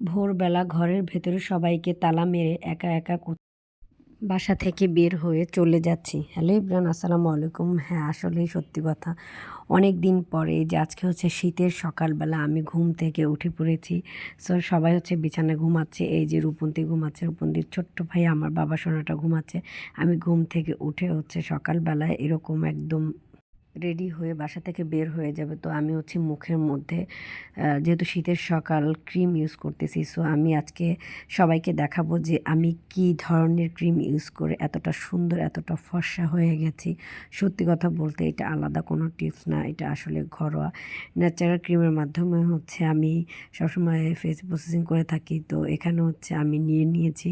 ভোরবেলা ঘরের ভেতরে সবাইকে তালা মেরে একা একা বাসা থেকে বের হয়ে চলে যাচ্ছি। হ্যালো ইব্রান আসসালামু আলাইকুম। হ্যাঁ আসলেই সত্যি কথা। অনেক দিন পরে যে আজকে হচ্ছে শীতের সকালবেলা আমি ঘুম থেকে উঠে পড়েছি। সো সবাই হচ্ছে বিছানায় ঘুমাচ্ছে, এই যে রূপন্তি ঘুমাচ্ছে, রূপন্তির ছোট্ট ভাই, আমার বাবা, সোনাটা ঘুমাচ্ছে। আমি ঘুম থেকে উঠে হচ্ছে সকালবেলায় এরকম একদম রেডি হয়ে বাসা থেকে বের হয়ে যাবে। তো আমি হচ্ছে মুখের মধ্যে যেহেতু শীতের সকাল ক্রিম ইউজ করতেছি। সো আমি আজকে সবাইকে দেখাবো যে আমি কি ধরনের ক্রিম ইউজ করে এতটা সুন্দর, এতটা ফর্সা হয়ে গেছি। সত্যি কথা বলতে এটা আলাদা কোনো টিপস না, এটা আসলে ঘরোয়া। ন্যাচারাল ক্রিমের মাধ্যমে হচ্ছে আমি সবসময় ফেস প্রসেসিং করে থাকি। তো এখানে হচ্ছে আমি নিয়ে নিয়েছি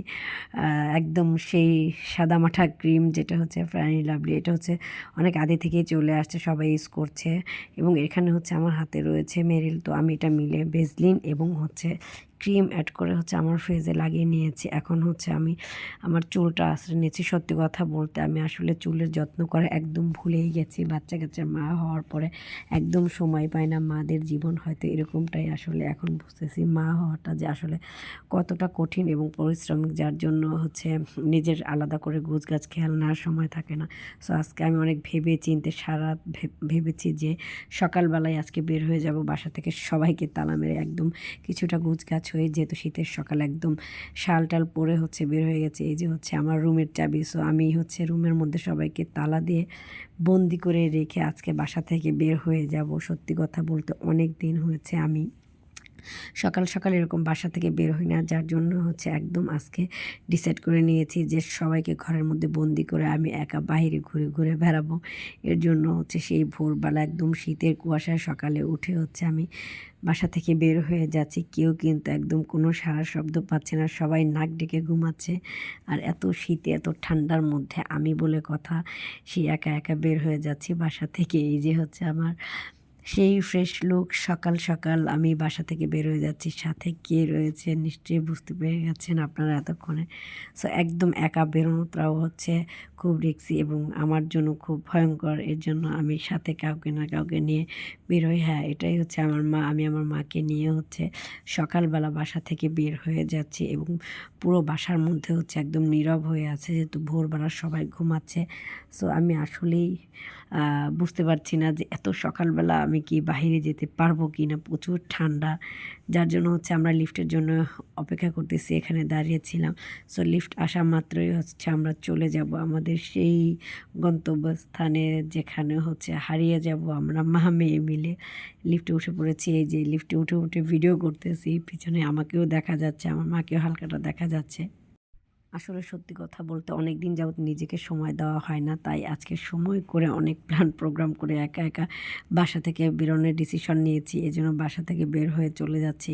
একদম সেই সাদামাঠা ক্রিম যেটা হচ্ছে ফ্রানি লাভলি এটা হচ্ছে অনেক আগে থেকেই চলে আসছে। সবাই ইউজ করছে এবং এখানে হচ্ছে আমার হাতে রয়েছে মেরিল, তো আমি এটা মিলে বেজলিন এবং হচ্ছে ক্রিম অ্যাড করে হচ্ছে আমার ফেসে লাগিয়ে নিয়েছি। এখন হচ্ছে আমি আমার চুলটা আশ্রয় নিয়েছি। সত্যি কথা বলতে আমি আসলে চুলের যত্ন করা একদম ভুলেই গেছি। বাচ্চা কাচ্চার মা হওয়ার পরে একদম সময় পায় না। মাদের জীবন হয়তো এরকমটাই আসলে এখন বুঝতেছি। মা হওয়াটা যে আসলে কতটা কঠিন এবং পরিশ্রমিক যার জন্য হচ্ছে নিজের আলাদা করে গোছ গাছ খেয়াল নেওয়ার সময় থাকে না। সো আজকে আমি অনেক ভেবে চিনতে, সারা ভেবেছি যে সকালবেলায় আজকে বের হয়ে যাব। বাসা থেকে সবাইকে তালা মেরে একদম কিছুটা গোছ গাছ হয়ে যেহেতু শীতের সকাল একদম শাল টাল পরে হচ্ছে বের হয়ে গেছে, এই যে হচ্ছে আমার রুমের চাবি। সো আমি হচ্ছে রুমের মধ্যে সবাইকে তালা দিয়ে বন্দি করে রেখে আজকে বাসা থেকে বের হয়ে যাব। সত্যি কথা বলতে অনেক দিন হয়েছে আমি সকাল সকাল এরকম বাসা থেকে বের হই না, যার জন্য হচ্ছে একদম আজকে ডিসাইড করে নিয়েছি যে সবাইকে ঘরের মধ্যে বন্দি করে আমি একা বাইরে ঘুরে ঘুরে বেড়াবো। এর জন্য হচ্ছে সেই ভোরবেলা একদম শীতের কুয়াশায় সকালে উঠে হচ্ছে আমি বাসা থেকে বের হয়ে যাচ্ছি। কেউ কিন্তু একদম কোনো সারা শব্দ পাচ্ছে না, সবাই নাক ডেকে ঘুমাচ্ছে। আর এত শীতে, এত ঠান্ডার মধ্যে আমি বলে কথা সে একা একা বের হয়ে যাচ্ছি বাসা থেকে। এই যে হচ্ছে আমার সেই ফ্রেশ লুক সকাল সকাল আমি বাসা থেকে বের হয়ে যাচ্ছি। সাথে কে রয়েছে নিশ্চয়ই বুঝতে পেরে গেছেন আপনারা এতক্ষণে। সো একদম একা বেরোনোটাও হচ্ছে খুব রিক্সি এবং আমার জন্য খুব ভয়ঙ্কর। এর জন্য আমি সাথে কাউকে না কাউকে নিয়ে বেরোই। হ্যাঁ এটাই হচ্ছে আমার মা, আমি আমার মাকে নিয়ে হচ্ছে সকালবেলা বাসা থেকে বের হয়ে যাচ্ছি এবং পুরো বাসার মধ্যে হচ্ছে একদম নীরব হয়ে আছে যেহেতু ভোরবেলা সবাই ঘুমাচ্ছে। সো আমি আসলেই বুঝতে পারছি না যে এত সকালবেলা আমি কি বাইরে যেতে পারব কি না প্রচুর ঠান্ডা। যার জন্য হচ্ছে আমরা লিফটের জন্য অপেক্ষা করতেছি, এখানে দাঁড়িয়েছিলাম সো লিফট আসা মাত্রই হচ্ছে আমরা চলে যাব আমাদের সেই গন্তব্যস্থানে যেখানে হচ্ছে হারিয়ে যাব আমরা, মা, মেয়ে মিলে। লিফটে উঠে পড়েছি, এই যে লিফটে উঠে উঠে ভিডিও করতেছি, পিছনে আমাকেও দেখা যাচ্ছে, আমার মাকেও হালকাটা দেখা যাচ্ছে। আসলে সত্যি কথা বলতে অনেক দিন যাবত নিজেকে সময় দেওয়া হয় না। তাই আজকে সময় করে অনেক প্ল্যান প্রোগ্রাম করে একা একা বাসা থেকে বেরোনোর ডিসিশন নিয়েছি। এই জন্য বাসা থেকে বের হয়ে চলে যাচ্ছি।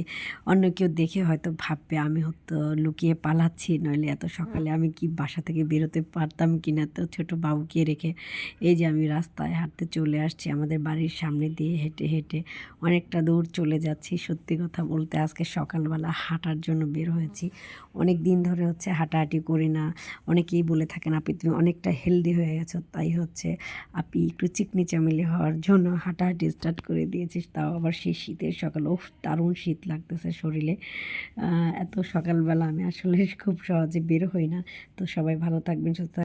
অন্য কেউ দেখে হয়তো ভাববে, আমি হয়তো লুকিয়ে পালাচ্ছি, নইলে এত সকালে আমি কি বাসা থেকে বেরোতে পারতাম কি না তো ছোটো বাবুকে রেখে এই যে আমি রাস্তায় হাঁটতে চলে আসছি। আমাদের বাড়ির সামনে দিয়ে হেঁটে হেঁটে অনেকটা দূর চলে যাচ্ছি। সত্যি কথা বলতে আজকে সকালবেলা হাঁটার জন্য বের হয়েছি। অনেক দিন ধরে হচ্ছে হাঁটাহাঁটি করি না। অনেকেই বলে থাকেন, আপনি তুমি অনেকটা হেলদি হয়ে গেছো, তাই হচ্ছে আপনি একটু চিকনি চামেলি হওয়ার জন্য হাঁটাহাঁটি স্টার্ট করে দিয়েছিস। তাও আবার সেই শীতের সকাল ও দারুণ শীত লাগতেছে শরীরে। এত সকালবেলা আমি আসলে খুব সহজে বের হই না। তো সবাই ভালো থাকবেন, সুস্থ।